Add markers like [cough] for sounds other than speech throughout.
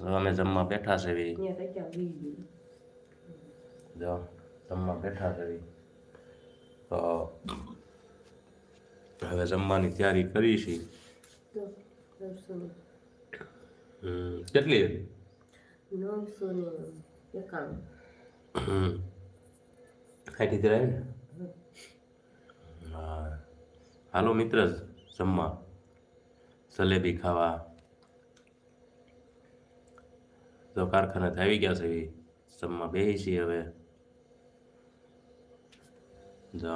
અમે જમવા બેઠા છે. જો જમવા બેઠા છે તો હવે જમવાની તૈયારી કરી છે. કેટલી હતી? નવસો ને એકાણું. હાલો મિત્ર જમવા. જલેબી ખાવા. તો કારખાનાથી આવી ગયા છે સમમાં બે છીએ હવે. જો.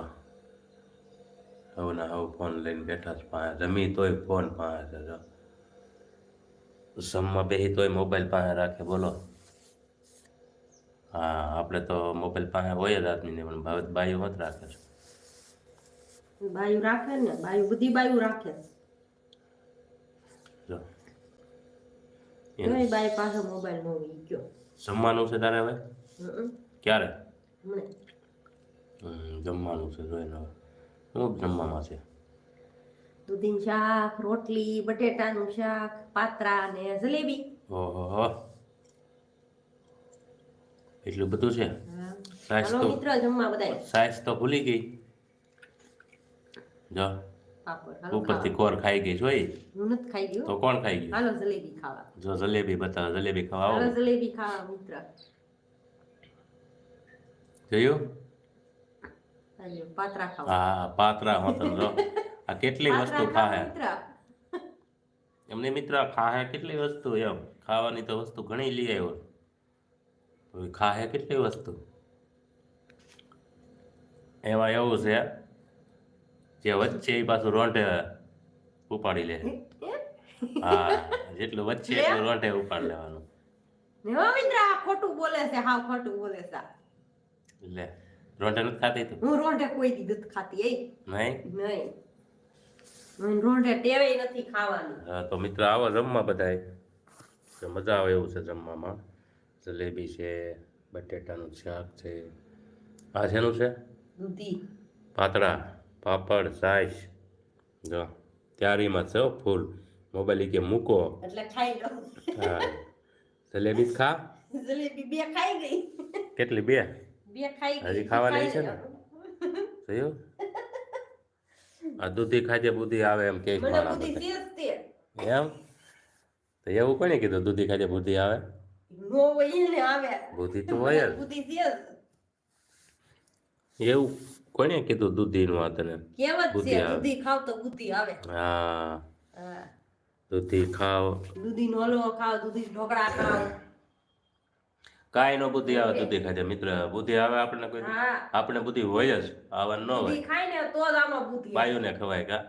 હવે ના હવે ફોન લઈને બેઠા છે પાસે જમી તોય ફોન પાસે જો. સમમાં બે તોય મોબાઈલ પાસે રાખે, બોલો. હા, આપણે તો મોબાઈલ પાસે હોય જ આદમીને, પણ ભાવે બાઈઓ મત રાખે છે. બાયું રાખે ને, બાયું બધી બાયું રાખે. જોઈ બાઈ પાસે મોબાઈલ નો વી ગયો. જમવાનું છે તારે હવે? ક્યારે? જમવાનું છે જોઈને હવે હું જમવામાં છે? દૂધીનું શાક રોટલી બટેટાનું શાક પાત્રા ને જલેબી. ઓહો. એટલું બધું છે. સાઈઝ તો મિત્ર જમવા બધાય. સાઈઝ તો ભૂલી ગઈ. જો. ઉપરથી કોર ખાઈ ગઈ જોઈ. હું નથી ખાઈ ગયો. તો કોણ ખાઈ ગયું? હાલો જલેબી ખાવા. જો જલેબી બતાવો જલેબી ખાવા હાલો જલેબી ખાવા મિત્ર. જોયું? પાત્રા ખાવા. હા પાત્રા હોતન જો. આ કેટલી વસ્તુ ખાહે? એમને મિત્ર ખાહે કેટલી વસ્તુ એમ. ખાવાની તો વસ્તુ ઘણી લઈ આવ્યો. ખાહે કેટલી વસ્તુ? એમાં એવું છે જે વચ્ચે એ પાછું રોંટે ઉપાડી લે. હા જેટલું વચ્ચે એટલું રોંટે ઉપાડી લેવાનું. આ ખોટું બોલે છે હા ખોટું બોલે છે. લે રોંટે નથી ખાતી તું? હું રોંટે કોઈ દી ખાતી એ નહીં? નહીં. રોંઢે ટેવે નથી ખાવાનું. હા તો મિત્ર આવો જમવા બધાય. મજા આવે એવું છે જમવામાં. જલેબી છે બટેટાનું શાક છે. આ શેનું છે? દૂધી. પાતળા. પાપડ સાઈસ. જો ત્યારીમાં છે ફૂલ. મોબાઈલ કે મૂકો. એટલે ખાઈ લો હા. જલેબી ખા. જલેબી બે ખાઈ ગઈ. કેટલી બે? બે ખાઈ ગઈ. હજી ખાવાની છે ને? [laughs] જોયું આ દૂધી ખાજે બુદ્ધિ આવે એમ કે મારા એમ? તો એવું કોને કીધું દૂધી ખાજે બુદ્ધિ આવે? નો હોય ને આવે. બુદ્ધિ તો હોય બુદ્ધિ એવું? કોને કીધું દૂધીનું આ તને કેવત છે દૂધી ખાવ તો બુદ્ધિ આવે. હા. દૂધી ખાવ. દૂધી નો હલવો ખાવ દૂધી ઢોકળા ખાવ. કાંઈ નો બુદ્ધિ આવે દૂધી ખાજે મિત્ર બુદ્ધિ આવે આપણને કોઈ આપણે બુદ્ધિ હોય જ આવા ન હોય. ખાય ને તો જ આમાં બુદ્ધિ. બાયુને ખવાય કા.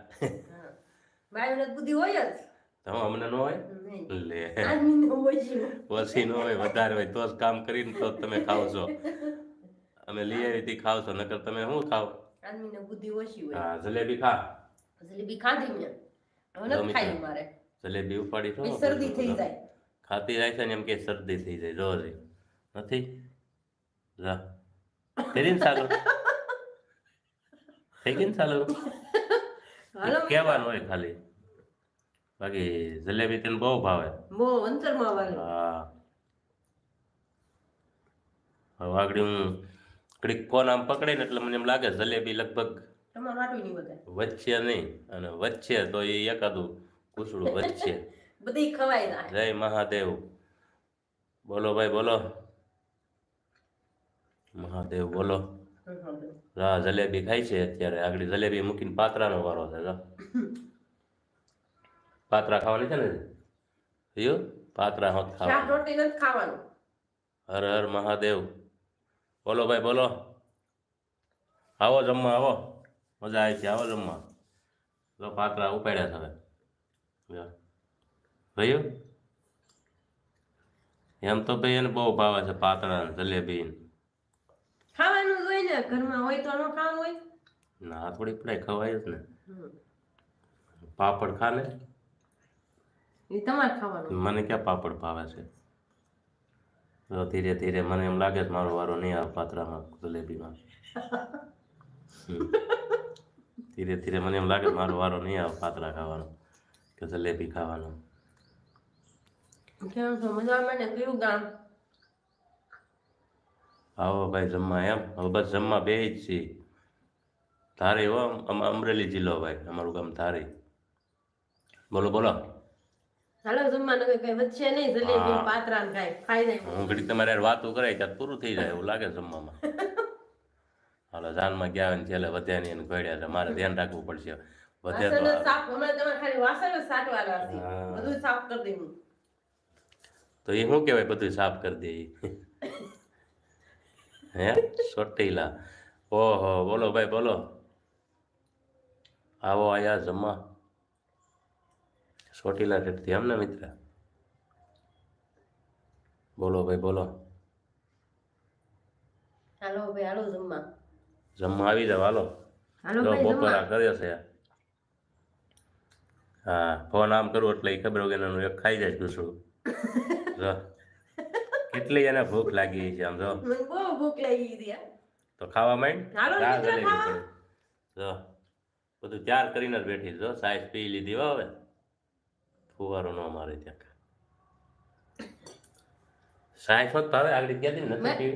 બાયુને બુદ્ધિ હોય જ? તમે અમને ન હોય. લે. આદમીને હોય છે. ઓછી ન હોય વધારે હોય તો જ કામ કરીને તો તમે ખાવ છો. અમે લઈ આવી હતી ખાવ છો નકર તમે શું ખાવ? આદમીને બુદ્ધિ ઓછી હોય. હા જલેબી ખા. જલેબી ખાધી મેં. હવે નથી ખાઈ મારે. જલેબી ઉપાડી છો શરદી થઈ જાય. ખાતી જાય છે ને એમ કે શરદી થઈ જાય જો રે. નથી? જા. તેરીન સાલો થઈ ગઈ ને સાલો કહેવાનું હોય ખાલી. બાકી જલેબી તને બહુ ભાવે. બહુ અંતરમાં વાળું હા. હવે આગળ હું ઘડીક ફોન આમ પકડે ને એટલે મને એમ લાગે જલેબી લગભગ વચ્ચે નહીં અને વચ્ચે તો એ એકાદું કુસડું વચ્ચે [laughs] બધી ખવાય ના. જય મહાદેવ. બોલો ભાઈ બોલો. મહાદેવ બોલો. હા જલેબી ખાય છે અત્યારે. આગળ જલેબી મૂકીને પાત્રાનો વારો છે [laughs] પાત્રા ખાવાની છે ને? થયું પાત્રા હોત ખાવા. ખાવાનું. હર હર મહાદેવ. બોલો ભાઈ બોલો. આવો જમવા આવો. મજા આવી છે આવો જમવા. જો પાત્રા ઉપાડ્યા છે હવે. ભાઈઓ? એમ તો ભાઈ એને બહુ ભાવે છે પાતળા જલેબી. ખાવાનું જ હોય ને ઘરમાં હોય તો નો ખાવાનું હોય. ના થોડી પડાય ખવાય જ ને. પાપડ ખા ને એ તમારે ખાવાનું. મને ક્યાં પાપડ ભાવે છે? ધીરે ધીરે મને એમ લાગે મારો વારો નહીં આવે પાત્રામાં જલેબીમાં. [laughs] ધીરે ધીરે મને એમ લાગે મારો વારો નહીં આવે પાત્રા ખાવાનો કે જલેબી ખાવાનો. આવો ભાઈ જમવા એમ. હવે બસ જમવા બે જ છીએ. ધારે હો અમ- અમરેલી જિલ્લો ભાઈ અમારું ગામ ધારે. બોલો બોલો. હાલો જમવાનું કઈ કઈ વચ્ચે નહીં જલેબી પાત્રા ને કાંઈ ખાઈ જાય હું ઘડી તમારે વાતો કરાય ત્યાં પૂરું થઈ જાય એવું લાગે જમવામાં. [laughs] હાલો જાનમાં ગયા ને છેલ્લે વધ્યા નહીં એને ઘડ્યા છે મારે ધ્યાન રાખવું પડશે. વધે તો સાફ હમણાં તમારે ખાલી વાસણ સાટવાના છે. બધું સાફ કરી તો એ શું કહેવાય બધું સાફ કરી દે? [laughs] હે? સોટેલા. ઓહો બોલો ભાઈ બોલો. આવો આયા જમવા. સોટીલા ટેટથી એમ ને મિત્ર? બોલો ભાઈ બોલો. હાલો ભાઈ હાલો જમવા. જમવા આવી જાવ હાલો. હાલો જો ભાઈ કર્યો છે. હા ફોન આમ કરું એટલે એ ખબર હોય એનું એક ખાઈ જાય દૂસરું. જો. કેટલી એને ભૂખ લાગી છે આમ જો. બહુ ભૂખ લાગી હતી તો ખાવા માંડ? હાલો. જો. બધું ત્યાર કરીને જ બેઠી જો. સાઈઝ પી લીધી હવે. ફુવારો ન મારે ત્યાં હોત ભાવે આગળ ક્યાંથી નથી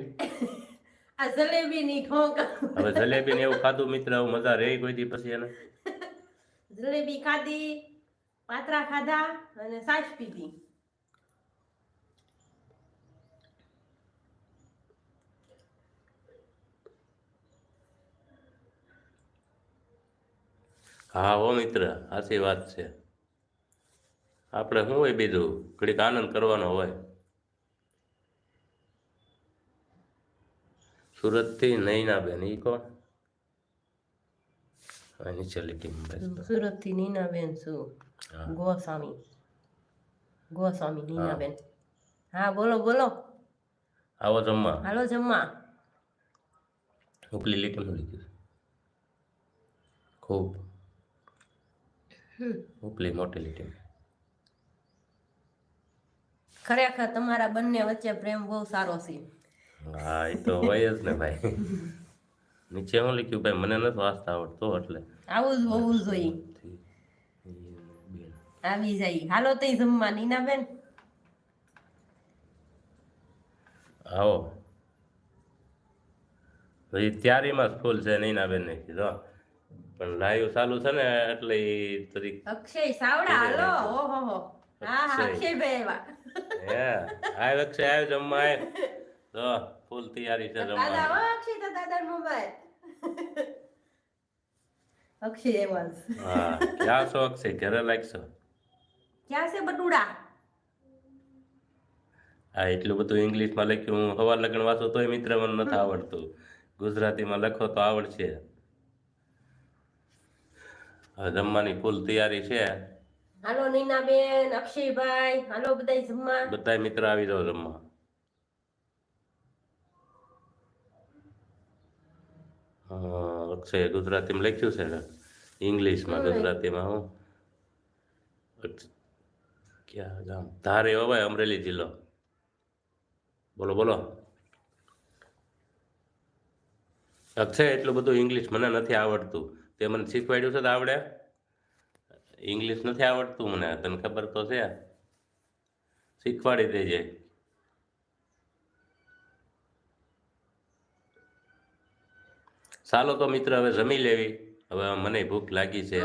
આ જલેબી ની ખોંક હવે જલેબી ને એવું ખાધું મિત્ર હવે મજા રહી કોઈ દી પછી એને. [laughs] જલેબી ખાધી પાત્રા ખાધા અને સાસ પીધી. હા હો મિત્ર સાચી વાત છે. આપણે શું હોય બીજું? ઘડીક આનંદ કરવાનો હોય. સુરતથી નૈના બેન ઈ કોણ? નીચે લીટી સુરતથી નીનાબેન શું ગોસ્વામી. ગોસ્વામી નીનાબેન હા. બોલો બોલો. આવો જમવા. હાલો જમવા. ઉપલી લીટીમાં લીધું ખૂબ. ઉપલી મોટી લીટી ખરેખર તમારા બંને વચ્ચે પ્રેમ બહુ સારો છે. હા એ તો હોય જ ને ભાઈ. નીચે હું લખ્યું ભાઈ મને નથી વાંચતા આવડતો એટલે. આવું જ હોવું જોઈએ આવી જાય. હાલો તઈ જમવા નીનાબેન. આવો. પછી તૈયારીમાં જ ફૂલ છે નીનાબેન ને કીધો પણ લાઈવ ચાલુ છે ને એટલે અક્ષય સાવડા હાલો. ઓહો હા હા અક્ષય. અક્ષયભાઈ આવ્યા. હે અક્ષય આવ જમવા તો ફૂલ તૈયારી છે દાદા જમવા હો અક્ષય તો દાદા મોબાઈલ અક્ષય એવાસ હા ક્યાં છો અક્ષય? ઘરે લાગશો ક્યાં છે બટુડા? હા એટલું બધું ઇંગ્લિશમાં લખ્યું હું હવા લગ્ન વાંચું તોય મિત્ર મને નથી આવડતું. ગુજરાતીમાં લખો તો આવડશે. જમવાની ફૂલ તૈયારી છે. હાલો નીનાબેન અક્ષયભાઈ હાલો બધાય જમવા. બધાય મિત્ર આવી જાવ જમવા. અક્ષય ગુજરાતીમાં લખ્યું છે ને? ઇંગ્લિશમાં. ગુજરાતીમાં હું. ક્યાં ગામ? ધારે હોવાય અમરેલી જિલ્લો. બોલો બોલો. અક્ષય એટલું બધું ઇંગ્લિશ મને નથી આવડતું. તે મને શીખવાડ્યું છે તો આવડે? ઇંગ્લિશ નથી આવડતું મને. તને ખબર તો છે શીખવાડી દેજે. ચાલો તો મિત્ર હવે જમી લેવી. હવે મને ભૂખ લાગી છે.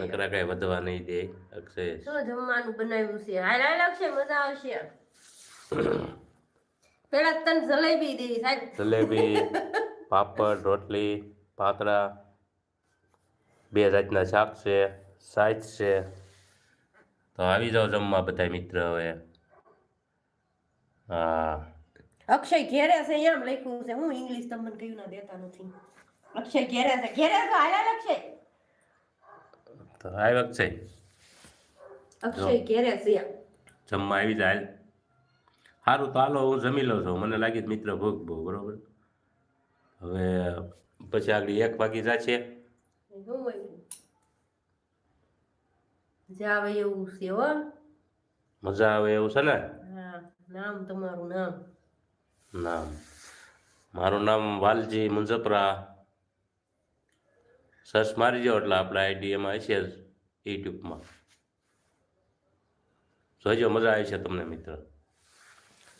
નકરા કઈ વધવા નહીં દે અક્ષય. શું જમવાનું બનાવ્યું છે? હાલ હાલ અક્ષય મજા આવશે. [coughs] પેલા તને જલેબી દેવી સાહેબ જલેબી [laughs] પાપડ રોટલી પાતળા બે જાતના શાક છે. સાઈઝ છે. તો આવી જાઓ જમવા બધા મિત્ર હવે. હા. અક્ષય ઘેરે છે એમ લખ્યું છે. હું ઇંગ્લિશ તમને કયું ના દેતા નથી. અક્ષય ઘેરે છે. ઘેરે છે હાલ અક્ષય. તો આવી અક્ષય. અક્ષય ઘેરે છે. જમવા આવી જાય. સારું તો હાલો હું જમી લઉં છું. મને લાગી મિત્ર ભૂખ બહુ બરોબર? હવે પછી આગળ એક વાગી જશે. શું હોય આવે એવું છે હો. મજા આવે એવું છે ને? હા નામ તમારું નામ. નામ. મારું નામ વાલજી મુંજપરા. સર્ચ મારી જાઓ એટલે આપણે આઈડીએમાં હશે જ યુટ્યુબમાં. જોજો મજા આવી છે તમને મિત્ર.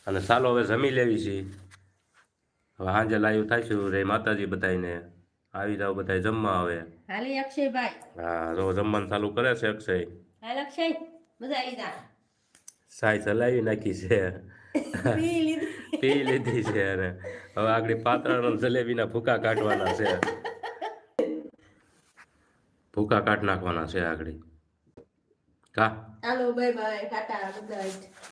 અને ચાલો હવે જમી લેવી છે. હવે સાંજે લાઈવ થાઈશું રે માતાજી બધાને આવી જાવ બધા જમવા આવે હાલી અક્ષયભાઈ હા જો જમવાનું ચાલુ કરે છે અક્ષય. હાલ અક્ષય મજા આવી જા. સાય ચલાવી નાખી છે. પી લીધી. પી લીધી છે અને હવે આગળ પાતળા જલેબીના ભૂકા કાઢવાના છે. ભૂકા કાઢ નાખવાના છે આગળ. કા? હાલો bye bye tata good night.